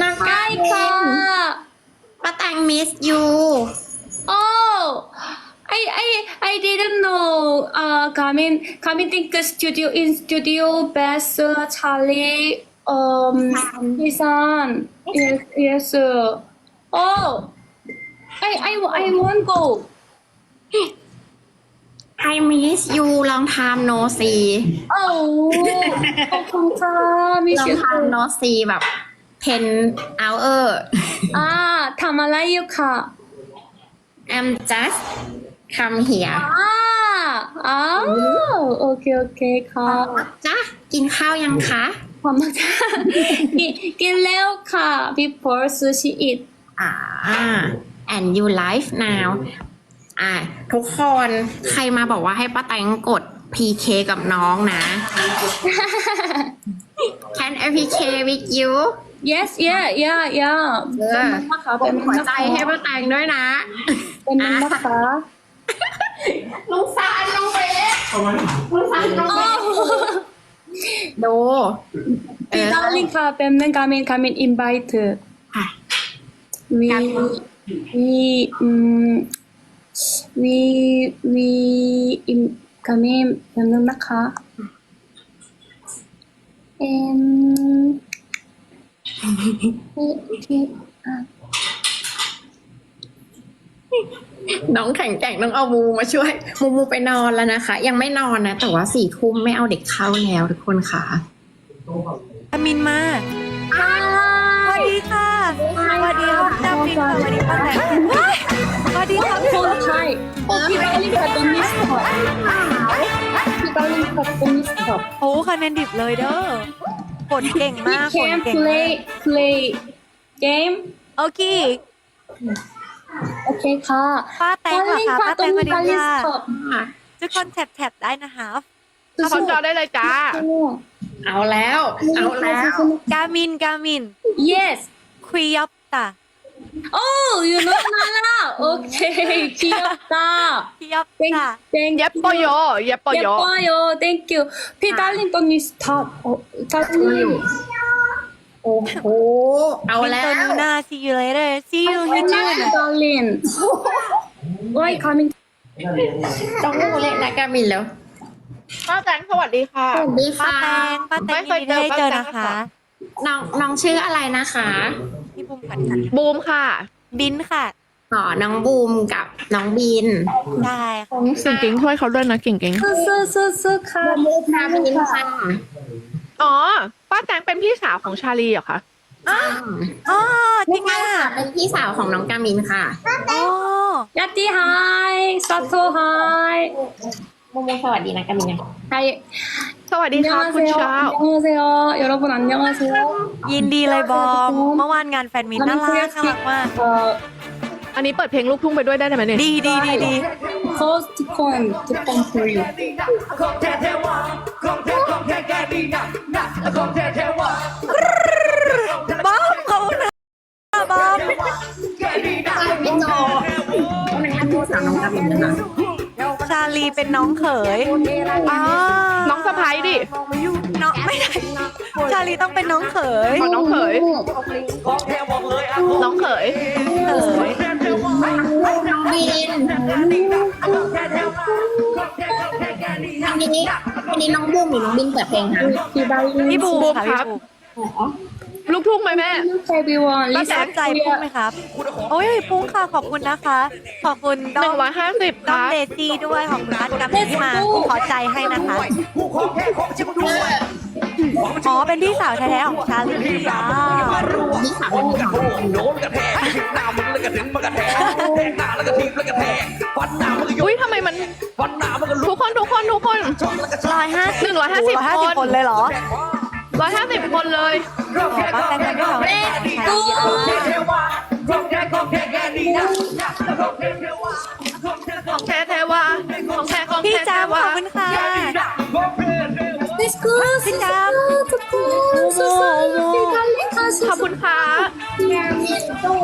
น้องกามิน Hi, ป้าแตงมิสยู Oh, I I I didn't know. Uh, Gamin Gamin think studio in studio best uh, Charlie um Isan. Yes yes. uh, Oh, I I I won't go. ไอมิสยูลองทำโนซี Oh, oh, 감 사. ลอง Miss ทำโน you. ซีแบบ 10 hour อ่าทำอะไรอยู่คะ I'm just come here อ่าอ้าโอเคโอเคค่ะจ้ะกินข้าวยังคะความรักจ้ะกินกินแล้วค่ะ before sushi eat อ่า and you live now อ่าทุกคนใครมาบอกว่าให้ป้าแตงกด PK กับน้องนะ Can I PK with you Yes, yeah, yeah, yeah. เออ가กดหัวใจให้ป้าแตงด้วยนะ เป็นนักขาลุงซานน้องเบสลุงซานน้องเบสดูเอพี่อ ดาริงค่ะเป็นนักการมินการมิน invite ค่ะ we we อืม we we in การมินเป็นนักนะคะเอ็มที่อะ น้องแข็งแกร่งต้องเอามูมาช่วย มูมูไปนอนแล้วนะคะ ยังไม่นอนนะ แต่ว่าสี่ทุ่มไม่เอาเด็กเข้าแล้วทุกคนค่ะอามินมาสวัสดีค่ะสวัสดีค่ะพี่ดามินค่ะสวัสดีป้าแตงว้ายสวัสดีค่ะคนไทยโอ้พี่ดาริงค่ะเป็นมิสเตอร์พี่ดาริงค่ะเป็นมิสเตอร์โอ้คะแนนดิบเลยเด้อ ผลเก่ง We มากผล can เก่งมาก play play game โอเคโอเคค่ะป้าแตงเหรอคะป้าแตงสวัสดีค่ะ ค่ะทุกคนแท็บๆได้นะคะขอจอได้เลยจ้า เอาแล้ว เอาแล้ว กามินกามิน Yes คุยยับตา Oh, you know Nala. Okay, 귀엽 다. 귀엽 다. Thank, thank 예뻐 요. you. 예뻐 요. 예뻐 요. Thank you. 피 달린 언니 stop. 어, 달 린. โอ้โห เอาแล้ว Wintonuna, see you later. See you in June. 달 린. Why coming? ต้องรู้เล่นนะกามินแล้ว ป้าแตงสวัสดีค่ะ สวัสดีป้าค่ะ แตงป้าแตงไม่เคยยินดีเจอได้เจอป้าแตง นะคะ น้องน้องชื่ออะไรนะคะ พี่บูมก่อนค่ะบูมค่ะ บินค่ะ ต่อน้องบูมกับน้องบินได้ค่ะเก่งเก่งช่วยเขาด้วยนะเก่งเก่งซื้อซื้อซื้อซื้อค่ะบูมค่ะบินค่ะอ๋อ ป้าแตงเป็นพี่สาวของชาลีเหรอคะอ๋ออ๋อจริงอะเป็นพี่สาวของน้องกามินค่ะโอ้ยัตตี้ไฮสัตโตไฮ 이 มูมูสวัสดีนะกามินยัง 하이 สวัสดีค่ะคุณ 안녕하세요 เช้า 안녕하세요 여러분 안녕하세요 ยินดีเลยบอม เมื่อวานงานแฟนมิตน่ารักน่ารักมาก 어 อันนี้เปิดเพลงลูกทุ่งไปด้วยได้ไหมเนี่ย ดีดีดีดี first coin to come for you บอมเขานะบอม พี่โจต้องเป็นพี่สาวน้องกามินนะคะ ชา าลีเป็นน้องเขยอ๋อน้องสะพ้ายดิเน้องไม่ได้ ชาลีต้องเป็นน้องเขยขอน้องเขยน้องเขยเขยบีนอันนี้อันนี้น้องบูมหรือน้องบินเปิดเพลงคะพี่บูมค่ะพี่บูม ลูกทุ่งไหมแม่ everyone ป้าแต listen งใจปุ้งไหมครับ โอ้ยปุ้งค่ะขอบคุณนะคะ ขอบคุณหด้อนึ่มงร้อยห้าสิบคด้อมรับเดซี่ด้วยขอบคุณนัดกับที่มาขอใจให้นะคะอ๋อ เป็นพี่สาวแท้ๆของชาลีอะพี่สาวน้องบินของโดนกระแทกหน้ามึงแล้วก็ถึงมันกระแทกแทกหน้าแล้วก็ทีบแล้วก็แทกฟันหน้ามันก็ยอุ้กยทำไมมันฟันหน้ามันก็ลุทุกกคนทุกคนทุกคน ช็อตแล้วก็ช็อร้อยห้าหนึ่งร้อยห้าสิบร้อยห้าสิบคน คนเลยเหรอ ร้อยห้าสิบคนเลยอ๋อป้าแตงเป็นพี่สาวแท้ๆของชาลีอะเทวาของแท้ของแท้แกนี่นะของแท้เทวาของแท้ของแท้แท้ว่าของแท้ของพี่แท้จาแท้มขว่าอบคุณค่ะของแท้เทวา Let's go พี่จามขอบคุณค่ะ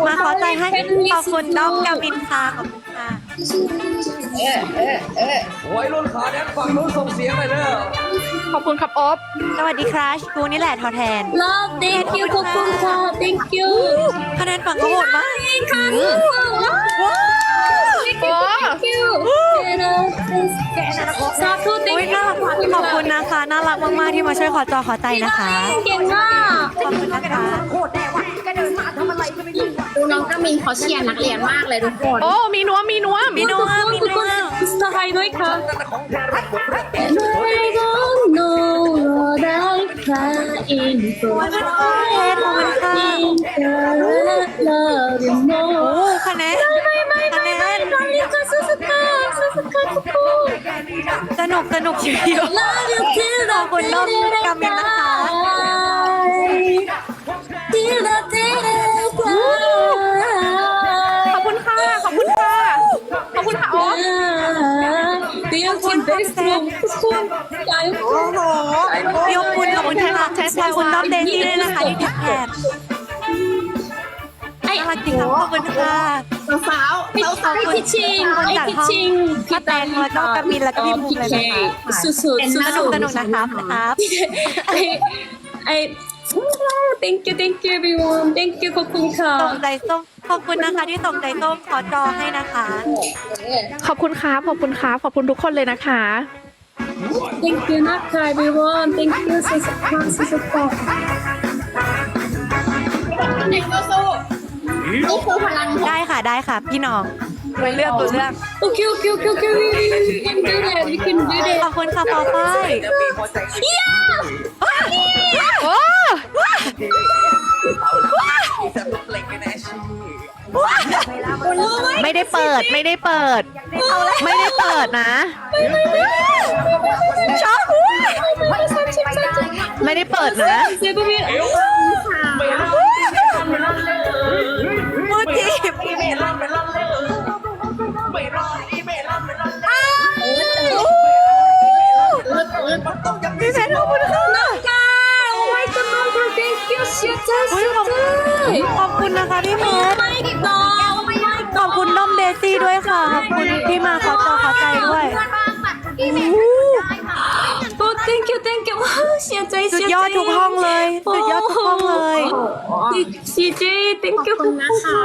มาขอใจให้ขอบคุณด้อมกามินค่ะขอบคุณ ค่ะวัยรุ่นขาแดนฝั่งนู้นส่งเสียงหน่อยเด้อขอบคุณครับโอ๊บสวัสดีครับกูนี่แหละทอแทน Love thank you ขอบคุณค่ะ thank you คะแนนฝั่งก็โหดมาก ค่ะว้าว thank you thank you สาธุอุ้ย thank น่า you รักขอบคุณนะคะ น่ารักมากๆที่มาช่วยขอจอขอใจนะคะ เก่งมาก ขอบคุณนะคะดู น้องกามินเขาเชียร์นักเรียนมากเลยทุกคนโอ้ มีนัวมีนัวมีนัวมีทุกนัควนสไตล์ด้วยค่ะนั่นน่ะของแท้รักหมดรัก And I don't know what I'm crying for ขอบคุณค่ะ love you โอ้ more คะแนนคะแนน Malika Suzuka Suzuka ทุกคนสนุกสนุกชิว Love you till ขอบคุณน้องกามินนะคะ Till the day I ขอบคุณค่ะ ขอบคุณค่ะ ขอบคุณค่ะโอ๊บ Die Dio team very strong ทุกคนใจโอ้โหยกคุณขอบคุณค่ะขอบคุณน้องเดซี่ด้วยนะคะที่ติดแทนไอ้น่ารักจริงค่ะขอบคุณค่ะ สาวไอ้ไอ้พิชิงไอ้พิชิงพี่แตงแล้วก็กามินแล้วก็พี่ภูมิเลยนะคะสุดๆสุดสนุกสนุกๆนะครับนะครับไอ้ไอ้ thank you thank you everyone thank you ขอบคุณค่ะส่งใจส้มขอบคุณนะคะที่ส่งใจส้มขอจอให้นะคะ ขอบคุณครับขอบคุณครับขอบคุณทุกคนเลยนะคะ thank you นะคะ everyone thank you สุดๆสุดๆเด็กก็สู้นี่คือพลังได้ค่ะได้ค่ะ พี่น้องตัวเลือกตัวเลือก okay okay okay okay we we can do that we can do that ขอบคุณค่ะปอฝ้ายจะมี หัวใจคิดโอ้จะลุกเล็งไม่แน่ชื่อไม่ได้เปิดไม่ได้เปิด ไม่ได้เปิดนะ ชอบไม่ได้เปิดนะเซฟพี่มูจีบอีเมลอนไปลอนเลยไม่รอดอีเมลอนไปลอนเลยมันต้องยังมีพี่เพชรขอบคุณค่ะ เสียใจอุ๊ยเสียขอบใจคุณขอบคุณนะคะพี่เพชรไม่ต่อไม่ขอบคุณน้องเดซี่ด้วยค่ะ ขอบคุณที่มาขอจอขอใจด้วยโอ้ thank you thank you เสียใจสุดเสียใจยอดทุกห้องเลย สุดยอดทุกห้องเลย เสียใจ thank you ขอบคุณนะคะ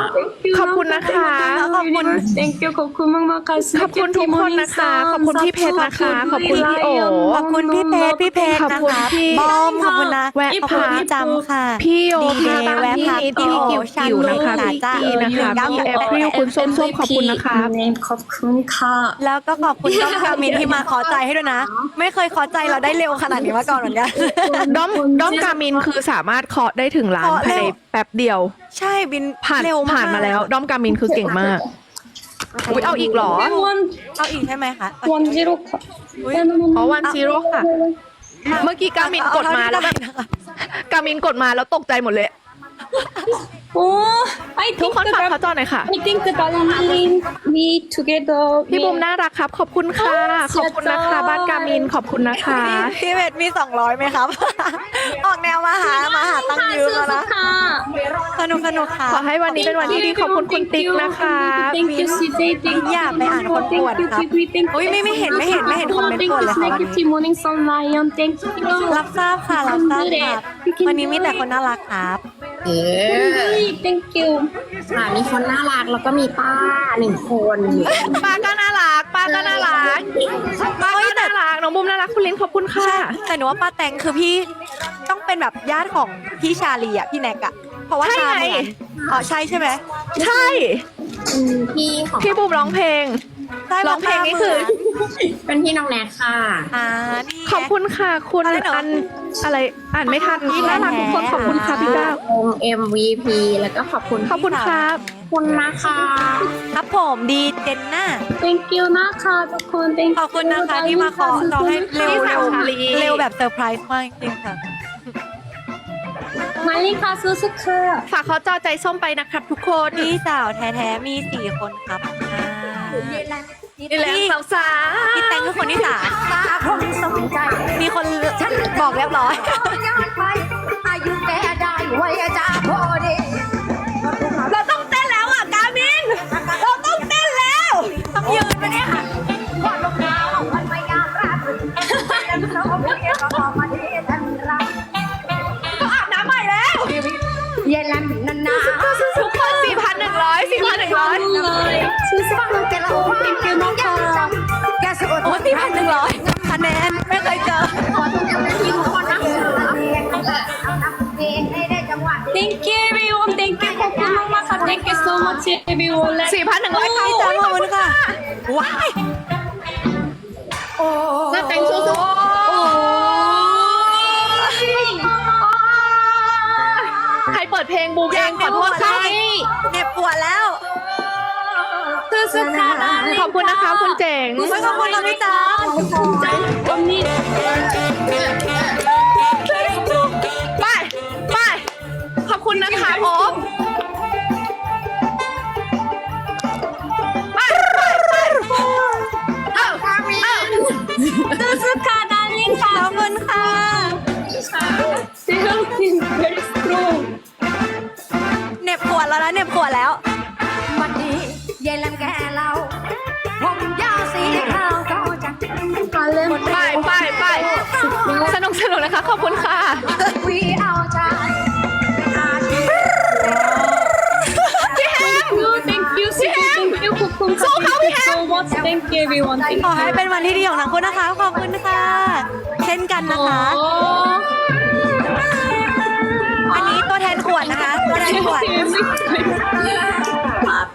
ขอบคุณนะคะขอบคุณ thank you ขอบคุณมากมากๆค่ะ ขอบคุณทุกคนนะคะขอบคุณพี่เพชรนะคะขอบคุณพี่โอ ขอบคุณพี่เพชรพี่เพชรขอบนะคุณคะพี่ บอมขอบคุณนะแวะขอบคุณพักพี่จำค่ะ พี่โยดีเดพาย์ตามแวะพี่พักนิดพี่พี่โอกิ๋วชันกิ๋วนะคะลูกพี่จ้ากีนะคะพี่แอฟริวคุณส้มส้มขอบคุณนะคะขอบคุณค่ะ แล้วก็ขอบคุณน้องกามินที่มาขอใจให้ด้วยนะ ไม่เคยขอใจเราได้เร็วขนาดนี้มาก่อนเหมือนกัน ด้อมด้อมกามินคือสามารถเคาะได้ถึงล้านเคาะภายเร็ในวแป๊บเดียว ใช่บินผ่านเร็วมากผ่านมาแล้วด้อมกามินคือเก่งมากอุ๊ยเอาอีกเหรอวันเอาอีกใช่ไหมคะวันจิโร่ค่ะอุ๊ยอ๋อวันซีโร่ค่ะเมื่อกี้กามินกดมาแล้วแบบเอเท่ที่ไนะคะกามินกดมาแล้วตกใจหมดเลยโอ้ I ทุก think คนฝาก that เขาจอหน่อยค่ะ I think that Darling we together พี่บุมน่ารักครับ ขอบคุณค่ะ ขอบคุณนะคะ บ้านกามินขอบคุณนะคะ พี่เวทมีสองร้อยไหมครับ ออกแนวมาหามาหาตั้งค์ยืมแล้วนะค่ะสนุกสนุกค่ะ ขอให้วันนี้เป็นวันที่ดีขอบคุณคุณติ๊กนะคะ Thank you CJ Thank you อยากไปอ่านคนป่วนครับ Thank you Thank you อุ๊ยไม่ไม่เห็นไม่เห็นไม่เห็นคอมเมนต์ป่วนเลยค่ะวันนี้ Thank you Morning Sun Lion Thank you รับทราบค่ะรับทราบครับวันนี้มีแต่คนน่ารักครับ เออ Thank you ค่ะมีคนน่ารักแล้วก็มีป้าหนึ่งคนป้าก็น่ารักป้าก็น่ารักป้าก็น่ารักน้องบุมน่ารักคุณลินขอบคุณค่ะ แต่หนูว่าป้าแตงคือพี่ต้องเป็นแบบญาติของพี่ชาลีอะพี่แน็กอะเพราะว่าใช่ตาไงเหมือนอ๋อใช่ใช่ไหมใช่อืมพี่ของพี่บุมร้องเพลง ใช่ร้องเพลงนี่คือ เป็นพี่น้องแนทค่ะ อ่านี่ขอบคุณค่ะ คุณอะไรเหรออันอะไรอ่านไม่ทันพี่น่ารักทุกคนแท้ขอบคุณค่ะพี่ก้าววง MVP แล้วก็ขอบคุณขอบคุณครับขอบคุณนะคะครับผมดีเจนน่า Thank you นะคะทุกคน Thank you ขอบคุณนะคะที่มาขอต่อให้เร็วพี่เร็สาววชาลีเร็วแบบเซอร์ไพรส์มากจริงๆค่ะมาลิกาซูซูค่ะฝากเขาจอใจส้มไปนะครับทุกคน พี่สาวแท้ๆมีสี่คนครับ นี่แหละสาวสาพี่เต้งคือคนที่สามตาคงสนใจมีคนฉันบอกเรียบร้อยย้อนไปอายุแกได้ว้อจาพอดีเราต้องเต้นแล้วอะกามิน เราต้องเต้นแล้ว ต้องยืนไปเนี่ยค่ะก่อนลงน้ำมันไม่ยากราบ ฟังแต่ละวันยังจำแกสะอดโอ้ยพี่พันหนึ่งร้อยคะแนนไม่เคยเจอ Thank you everyone. Thank you ขอบคุณมากๆค่ะ Thank you so much everyone. Let's สี่พันหนึ่งร้อยใค่ะพี่จ๋าขอบคุณค่ะว้ายป้น่าแต่งสู้ๆโอ้ใครเปิดเพลงบูมเองขอโทษค่ะเหน็บปวดแล้ว ขอบคุณนะคะคุณเจ๋งไม่ขอบคุณค่ะพี่จ๋า언니ไปไปขอบคุณนะคะออม everyone. Thank ขอให้เป็นวันที่ดีของทั้งคู่นะคะ ขอบคุณค่ะ เช่นกันนะคะ you. อันนี้ตัวแทนขวดนะคะตัวแทนขวด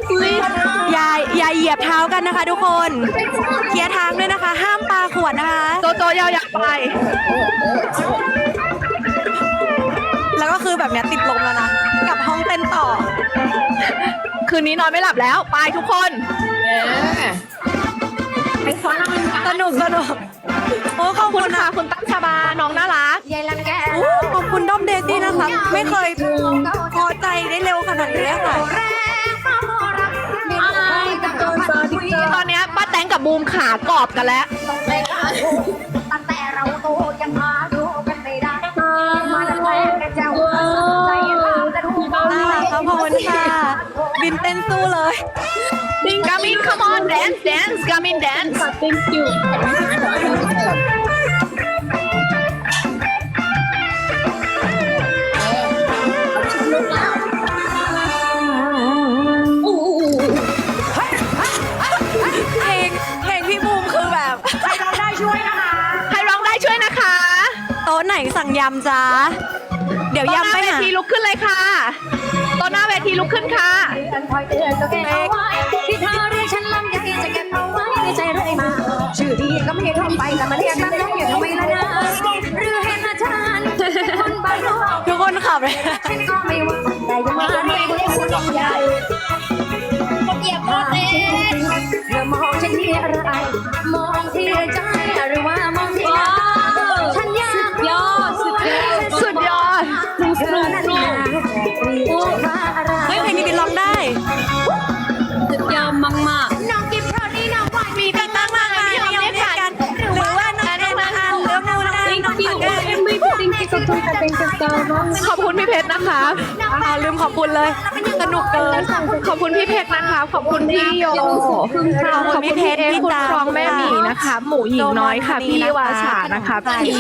Please. อย่าอย่าเหยียบเท้ากันนะคะ ทุกคนเคลียร์ทางด้วยนะคะ ห้ามปาขวดนะคะโจโจยาวอยากไป แล้วก็คือแบบเนี้ยติดลมแล้วนะ กลับห้องเต้นต่อ คืนนี้นอนไม่หลับแล้ว ไปทุกคน สนุกสนุกโอ้ขอบคุคุณณค่ะนะคุณตั้งชาบาน้องน่ารักเย็นลำแกอู้ขอบคุณด้อมเดซี่นะคะ ไม่เคยพอใจได้เร็วขนาดนี้เลยค่ะแรงฟ้าโมรักมีใครกับพันคุยตอนเนี้ยป้าแตงกับบูมขากรอบกันแล้วต้องไปกันตั้งแต่เราโตยังหาดูกันไม่ได้มาดังแรงกันเจ้าใจตามแต่รู้บ้างน่ารักครับขอบคุณค่ะ บินเต้นสู้เลย กามิน come on dance dance กามิน dance Thank you. Oh. เพลงเพลงพี่บูมคือแบบใครร้องได้ช่วยนะคะโต๊ะไหนสั่งยำจ้าเดี๋ยวโต๊ะหยำน้าไปเวหาทีลุกขึ้นเลยค่ะโต๊ะ หน้าเวทีลุกขึ้นค่ะกันคอยเตือนตัวแกเอาไว้ที่เธอเรียกฉันลำใหญ่จะเก็บเอาไว้ในใจเรื่อยมา ชื่อดีก็ไม่ท่องไปแต่มาเรียกลำใหญ่ทำไมล่ะนะหรือเห็นอาจารย์คนบ้านนอกทุกคนขับเลยฉันก็ไม่ว่าแต่ยังมาเรียกให้ฉันใหญ่เหยียบรถเองเธอมองฉันที่อะไร มองที่ใจหรือว่ามองที่หน้าฉันอยากยอดสุดยอดสุดยอดเธอนั้นนาเรียกว่าอะไร เฮ้ยเพลงนี้บินร้องได้สุดยอดมากน้องกิฟต์เพราะนี่น้องว่ามีตั้งมากมากไม่ยอมเรียกกันหรือว่าน้องเอ็นนะคะหรือน้องๆน้อง Thank น้อง you สังเกต MVP Thank you ขอบคุณค่ะ Thank you so much ขอบคุณพี่เพชรนะคะเอาลืมขอบคุณเลย สนุกเกิน ขอบคุณพี่เพชรนะคะ ขอบคุณพี่โย ขอบคุณพี่เอคุณครองแม่หมีนะคะ หมูหญิงน้อยค่ะ พี่วาชานะคะพี่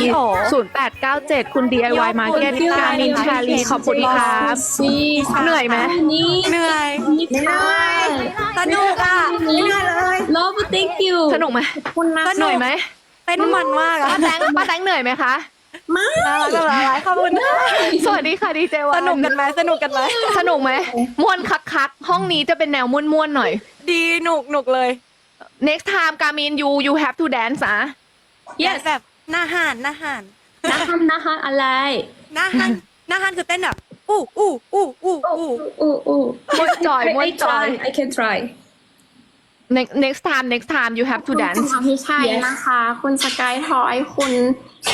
ศูนย์แปดเก้าเจ็ดคุณ DIY Market กามินชาลีขอบคุณครับเหนื่อยไหมนี่เหนื่อยนี่ค่ะสนุกอะ Love Thank you สนุกไหมคุณนะเหนื่อยไหมเต้นมันมากอะป้าแตงป้าแตงเหนื่อยไหมคะ น่ารักน่ารักขอบคุณค่ะสวัสดีค่ะดีเจวัสนนุกกันไหมสนุกกันไหมสนุกไหมม่วนคักคักๆห้องนี้จะเป็นแนวม่วนม่วนๆหน่อย ดีหนุกหนุกเลย next time กามิน you you have to dance อะ Yes แบบหน้าห่านหน้าห่านนะฮันนะฮันอะไรหน้าห่านหน้าห่านคือเต้นแบบอู้อู้อู้อู้อู้อู้อู้ม่วนจอยม่วนจอย I can try next next time next time you have to คุณ dance สพิชัยนะคะ คุณสกายทอยคุณ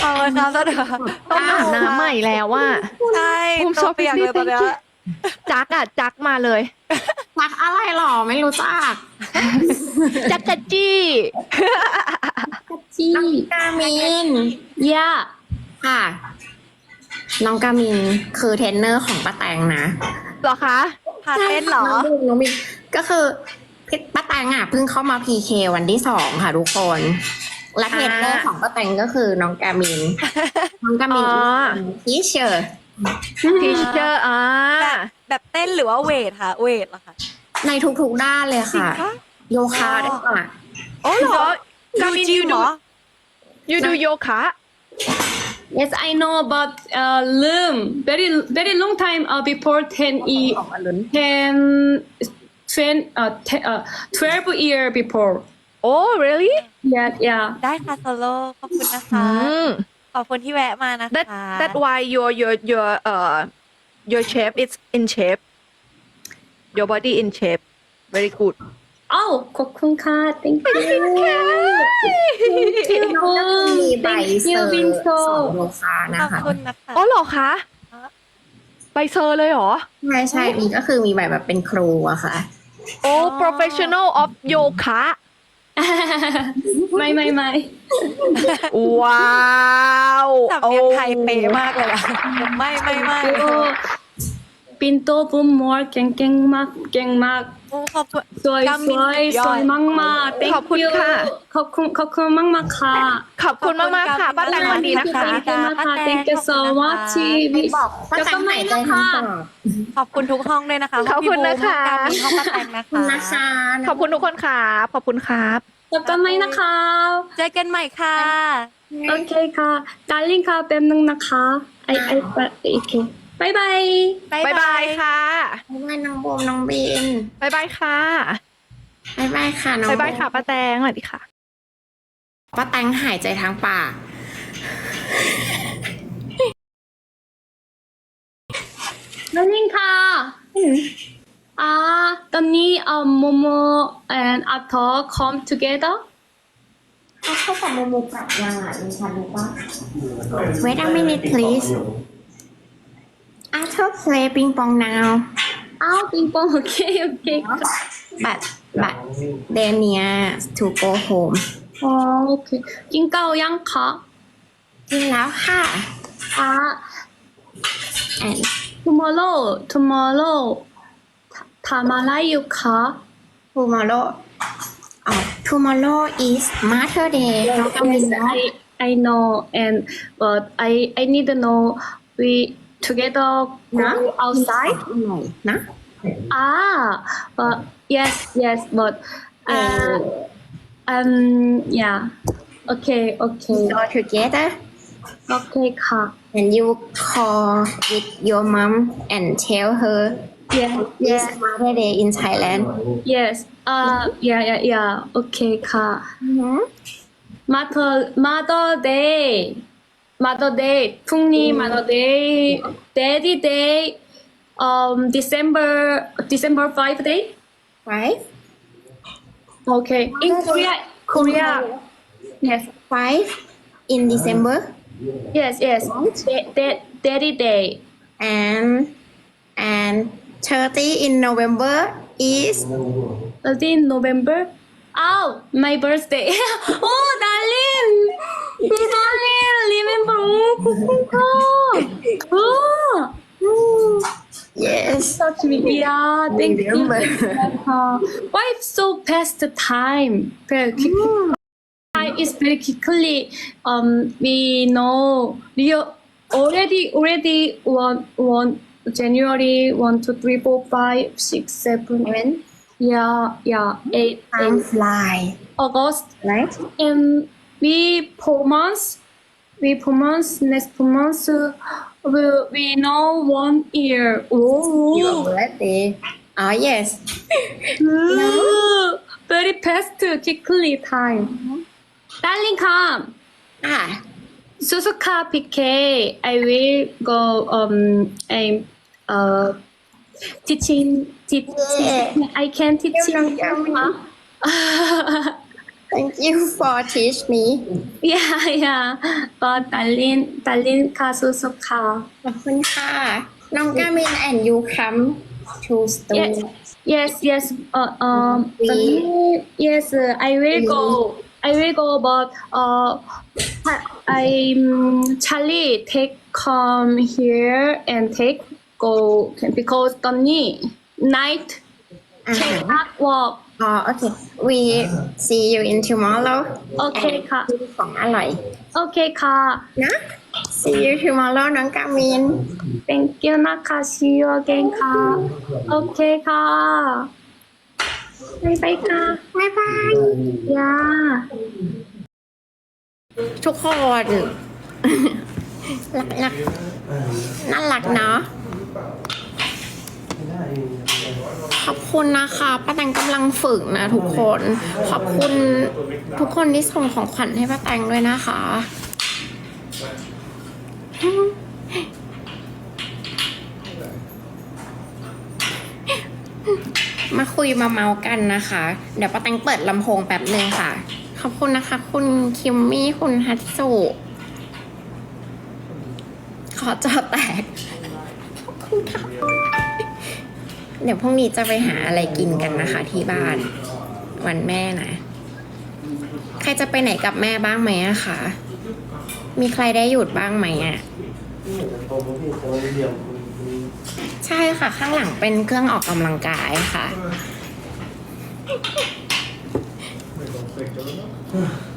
เอาเลยครับสนุกต้องอาบน้ำใหม่แล้วว่า ใช่ภูมิตัวเปียกเลยตอนเนี้ย จักอะจักมาเลยรักอะไรหรอไม่รู้จักจักกะจี้ จี้กามินย่าค่ะ น้องกามินคือเทรนเนอร์ของป้าแตงนะ เหรอคะพาเต้นเหรอ น้องบินน้องบินก็คือ พี่ป้าแตงอะเพิ่งเข้ามาพีเควันที่สองค่ะทุกคน และเทรนเนอร์ของป้าแตงก็คือน้องกามิน น้องกามินอ๋อ ทีเชอร์ทีเชอร์อ่าแบบแบบเต้นหรือว่าเวทคะเวทเหรอคะในทุกๆด้านเลยจริงค่ะปะโยคะด้วยค่ะอ๋อเหรอดูกามินจริง you เหร do อ you do โยคะ Yes, I know, but uh, Loom very very long time uh, before ten e ข องอรุณ ten, 10, uh, 10 uh, twelve year before. oh really Yeah, yeah. ได้ค่ะโซโลขอบคุณนะคะ อืม ขอบคุณที่แวะมานะคะ that that why your your your uh your shape is in shape your body in shape very good Oh, kokunka, thank you. น้องก็มีใบ Thank เซอ you, ร์ Binto. สอนโยคะขนะอบคะคุณนะคะ อ๋อเหรอคะใบเซอร์เลยเหรอ ใช่ใช่มีก็คือมีใบแบบเป็นครูอะค่ะ โอ้ professional of โยคะ My, my, my. ว้าวสำเนียงไทยเป๊ะมากเลยอะไม่ไม่ไม่ Oh, Binto boom more, geng geng mak, geng mak. โอ้ขอบคุณ สวยกามิสนวยสุดยอด สวยมากมากขอบคุณค่ะ ขอบคุณขอบคุณมากมากๆค่ะขอบคุณมากๆค่ะป้าแตงสวัสดีนะคะ ขอบคุณมากค่ะ Thank you so much ไม่บอกว่าแล้วแต่ก็งไม่หายใจนะทั้งคะปอดขอบคุณทุกห้องด้วยนะคะขอบคุณห้งพี่นะคะบูมห้องกามินห้องป้าแตงนะขอบคุณคะนะคะขอบคุณทุกคนครับขอบคุณครับ แล้วก็ไม่นะคะเจอกันใหม่ค่ะ โอเคค่ะดาริ่งค่ะแป๊บนึงนะคะไอไอโอเค บายบายบ๊ายบายค่ะบ๊ายบายน้องโบมน้องบินบ๊ายบายค่ะบ๊ายบายค่ะน้องบ๊ายบายโมค่ะป้าแตงสวัสดีค่ะป้าแตงหายใจทางปากดาริ่งค่ะอ่าตอนนี้อ่าโมโม and อาทอ come together เขาเข้ากับโมโมกลับยังอะมีฉันรู้ปะ Wait a minute please Arthur play ping pong now อ้าวปิงปองโอเคโอเค but but they near to go home อ๋อโอเคกินข้าวยังคะ กินแล้วค่ะ อ่า and tomorrow tomorrow ทำอะไรอยู่คะ tomorrow อ๋อ tomorrow is Mother Day น้องกำมิน Yes, เนาะ I I know and but I I need to know we together go นะ outside หน่อยนะ ah but yes yes but uh um yeah okay okay go together okay ค่ะ and you call with your mom and tell her yeah this Mother Day in Thailand yes uh yeah yeah yeah okay ค่ะ Mother Mother Day Mother Day, Pungni Mother Day, Daddy Day, um, December December five day. Five. Okay. In Korea, Korea. Yes. Five in December. Yes, yes. Da- da- Daddy Day. And and thirty in November is 13 November oh my birthday. Oh darling. Darling remember oh. Oh, yes. Such me yeah thank you. uh, why so fast the time? Very quickly time is very quickly. Um we know. We already already one one January one two three four five six seven Seven. Yeah yeah. Eight time fly August. Right. And we four months we four months next four months uh, we, we know one year oh your birthday oh yes. Ooh, very fast quickly time. Darling come. Ah. Suzuka PK I will go um I'm uh teaching teaching I can teach Yum, yum, yum. Huh? thank you for teach me yeah yeah but darling darling ka Suzuka ขอบคุณค่ะน้องกามิน and you come to store Yes, yes, yes. Uh, um, We- the- yes, uh, I will go. I will go, but uh, I, I'm Charlie take come here and take go because Tony night อ่า cannot walk. อ๋อโอเค we see you in tomorrow โอเคค่ะ and ของอร่อย Okay, ka. นะ see you tomorrow น้องกามิน Thank you, Naka. See you again, ka. Okay, ka. บายบายค่ะบายบายยาทุกคน รักรักน่ารักเนาะ ขอบคุณนะคะป้าแตงกำลังฝึกนะทุกคน ขอบคุณทุกคนที่ส่งของขวัญให้ป้าแตงด้วยนะคะ มาคุยมาเมากันนะคะ เดี๋ยวป้าแตงเปิดลำโพงแป๊บหนึ่งค่ะ ขอบคุณนะคะ คุณคิมมี่คุณฮัตสุขอจอแตก ขอบคุณค่ะ เดี๋ยวพรุ่งนี้จะไปหาอะไรกินกันนะคะ ที่บ้านวันแม่นะ ใครจะไปไหนกับแม่บ้างไหมอะคะมีใครได้หยุดบ้างไหมอะใช่ค่ะ ข้างหลังเป็นเครื่องออกกำลังกายค่ะ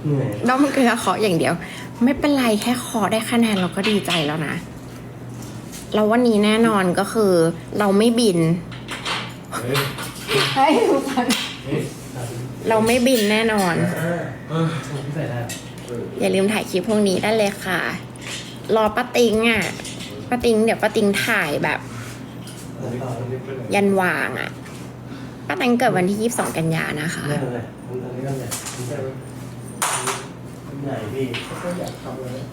เหนื่อยด้อมเกลือขออย่างเดียว ไม่เป็นไรแค่ขอได้คะแนนเราก็ดีใจแล้วนะ เราวันนี้แน่นอนก็คือ เราไม่บิน เราไม่บินแน่นอน อย่าลืมถ่ายคลิปพวกนี้ได้เลยค่ะ รอป้าติงอะป้าติงเดี๋ยวป้าติงถ่ายแบบ ยันวางอะป้าแตงเกิดวันที่22กันยานะคะนั่นแหละอันนี้ก็ใหญ่ใหญ่พี่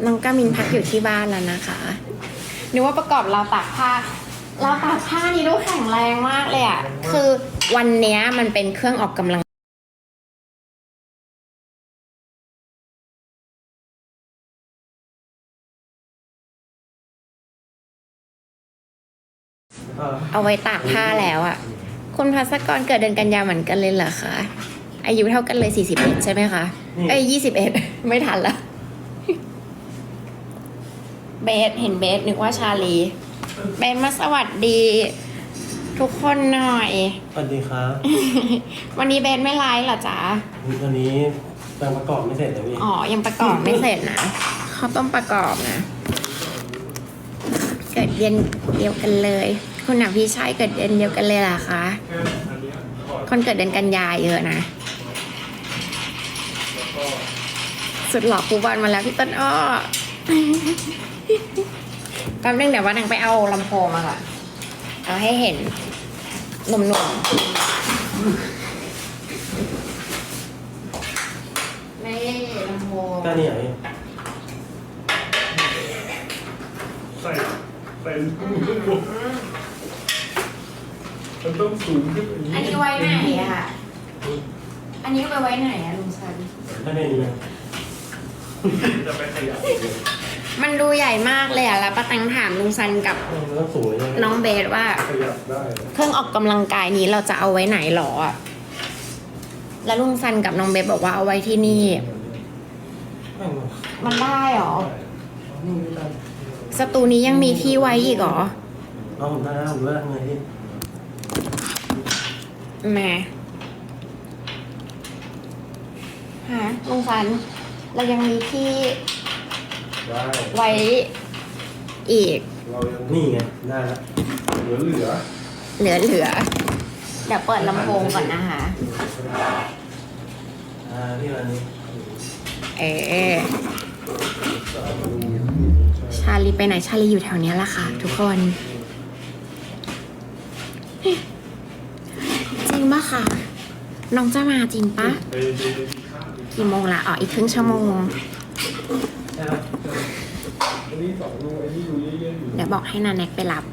น้องกามินพักอยู่ที่บ้านแล้วนะคะนึกว่าประกอบเราตากผ้า เราวตากผ้านี่ดูแข็งแรงมากเลยอะ คือวันเนี้ยมันเป็นเครื่องออกกำลังเอาไว้ตากผ้าแล้วอะ คุณพัสกรเกิดเดือนกันยาเหมือนกันเลยเหรอคะ อายุเท่ากันเลย 41 ใช่ไหมคะ เอ้ย21 ไม่ทันละ เบสเห็นเบสนึกว่าชาลี เบสมาสวัสดี ทุกคนหน่อย สวัสดีครับวันนี้เบสไม่ไลฟ์เหรอจ๊ะวันนี้ยังประกอบไม่เสร็จเลยพี่อ๋อ ยังประกอบไม่เสร็จนะเขาต้องประกอบนะ เกิดเดือนเดียวกันเลย คุณหนักพี่ชายเกิดเดือนเดียวกันเลยเหรอคะ คนเกิดเดือนกันยาเยอะนะ สุดหล่อครูบอลมาแล้วพี่ต้นอ้อ แป๊บนึงเดี๋ยววันนังไปเอาลำโพงมาก่อนเอาให้เห็นหนุ่มๆไม่ลำโพงก็นี่เหรอพี่ใส่ใส่มันต้องสูงขึ้นอย่างนี้อันนี้ไว้ไหนอะค่ะ อันนี้ไปไว้ไหนอะลุงชันก็นี่นะจะไปขยับ มันดูใหญ่มากเลยอะแล้วป้าตังถามลุงซันกับมันต้องสูงเลยน้องเบสว่า ขยับได้เครื่องออกกำลังกายนี้เราจะเอาไว้ไหนหรออะแล้วลุงซันกับน้องเบสบอกว่าเอาไว้ที่นี่มันได้หรอสตูนี้ยังมีที่ไว้อีกเหรอเอาผมได้แล้วผมรู้แล้วไงพี่แหมฮะลุงซัน เรายังมีที่ ได้ไว้อีก เรายังนี่ไงได้แล้วเหลือเหลือเหลือเหลือเดี๋ยวเปิดลำโพงก่อนนะคะ อ่าพี่วันนี้เออชาลีไปไหนชาลีอยู่แถวเนี้ยแหละค่ะ ทุกคน จริงปะคะน้องจะมาจริงปะไปดูดีข้างกี่โมงละอ๋ออีกครึ่งชั่วโมงใช่ครับอันนี้สองลูกอันนี้ดู เย็นๆอยู่เดี๋ยวบอกให้นาแนกไปรับ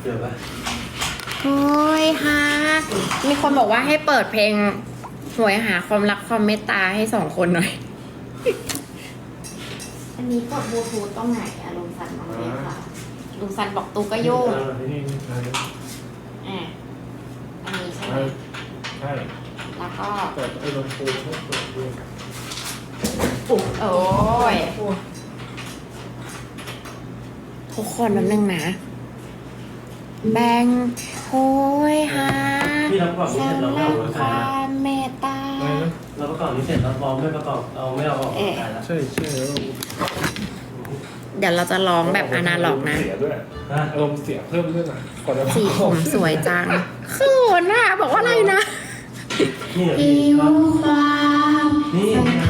เกือบปะโอ้ยฮะมีคนบอกว่าให้เปิดเพลงหวยหาความรักความเมตตาให้สองคนหน่อย อันนี้กดบลูทูธตรงไหนอะลุงสันบอกเลยค่ะลุงสันบอกตูก็โยงอ่านี่นี่ใช่อะอันนี้ใช่ไหมใช่ แล้วก็แต่ไอ้ลำโพงเขาเปิดด้วย โอ้ยทุกคนแป๊บนึงนะ แบงค์โอ้ยฮะพี่เราประกอบนี้เสร็จเราไม่สำหเอารับไปคขายวานะมเมตตา เราประกอบนี้เสร็จเราพร้อมไม่ประกอบเอาไม่เอาออกขายแล้วใช่ใช่แล้วเดี๋ยวเราจะร้องแบบอนาล็อกนะ เสียด้วยอารมณ์เสียเพิ่มด้วยนะก่อนจะสีผมสวยจังเขินน่ะบอกว่าอะไรนะผิวความสัมภ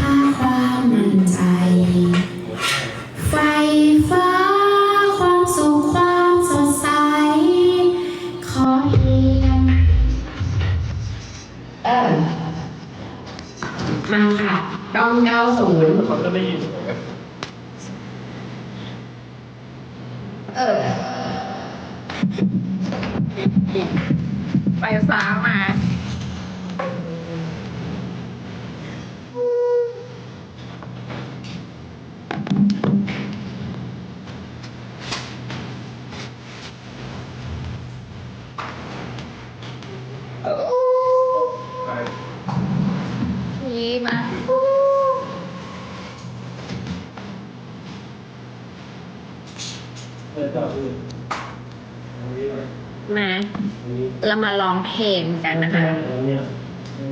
องเพลงกันนะคะอันเนี้ย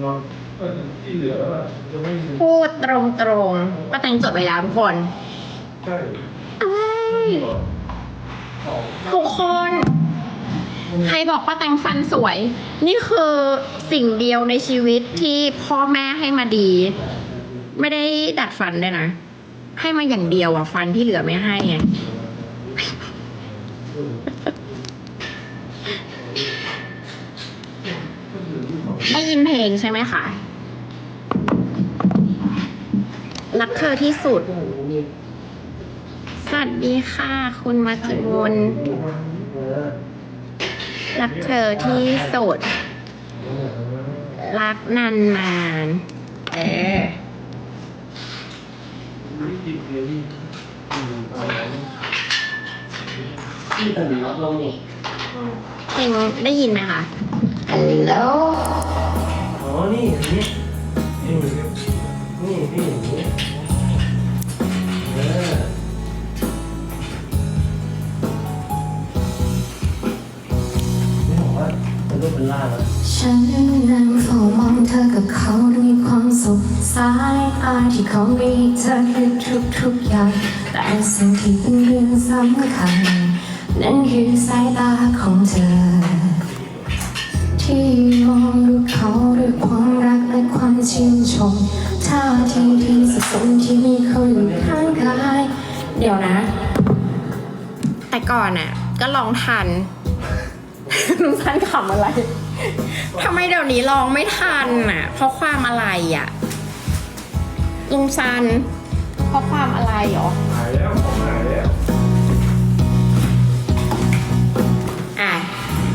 ลองเออที่เหลืออะจะไม่มีพูดตรงๆป้าแตงจดไว้แล้วทุกคนใช่ทุกคน ใครบอกป้าแตงฟันสวย นี่คือสิ่งเดียวในชีวิตที่พ่อแม่ให้มาดี ไม่ได้ดัดฟันด้วยนะ ให้มาอย่างเดียวอะ ฟันที่เหลือไม่ให้ไง ได้ยินเพลงใช่ไหมคะ รักเธอที่สุด สวัสดีค่ะ คุณมาจิมุนรักเธอที่สุด รักนานนานเออเพลงได้ยินไหมคะฮัลโหล นี่อย่างนี้นี่นี่นี่อย่างนี้เออนี่ผมว่าเป็นรูปเป็นร่างแล้วฉันนั่งเฝ้ามองเธอกับเขาด้วยความสุขสายตาที่เขามีเธอคือทุกทุกๆอย่าง แต่สิ่งที่เป็นเรื่องสำคัญ นั่นคือสายตาของเธอ ที่มองดู และความชื่นชมท่าทีที่สะสมที่มีเขาอยู่ข้างกายเดี๋ยวนะ แต่ก่อนอะ ก็ร้องทัน ลุงซันขำอะไรทำไมเดี๋ยวนี้ร้องไม่ทันอะ เพราะความอะไรอะ ลุงซัน เพราะความอะไรหรอหายแล้วหายแล้วอะ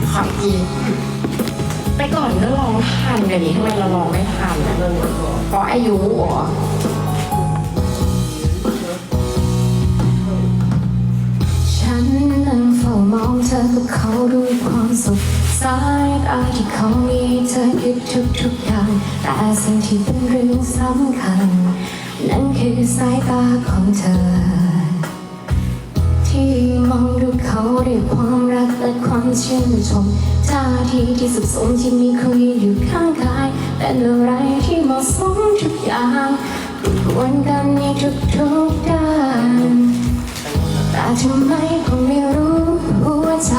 ขออีก แต่ก่อนก็ร้องทันเดี๋ยวนี้ทำไมเราร้องไม่ทันอะเพราะอายุเหรอฉันนั่งเฝ้ามองเธอกับเขาด้วยความสุขสายตาที่เขามีเธอคือทุกทุกๆอย่างแต่สิ่งที่เป็นเรื่องสำคัญ นั่นคือสายตาของเธอ เขาด้วยความรักและความชื่นชมท่าทีที่สุดสมที่มีเขายืนอยู่ข้างกายเป็นอะไรที่เหมาะสมทุกอย่างควรกันในทุกๆด้านแต่ทำไมผมไม่รู้หัวใจ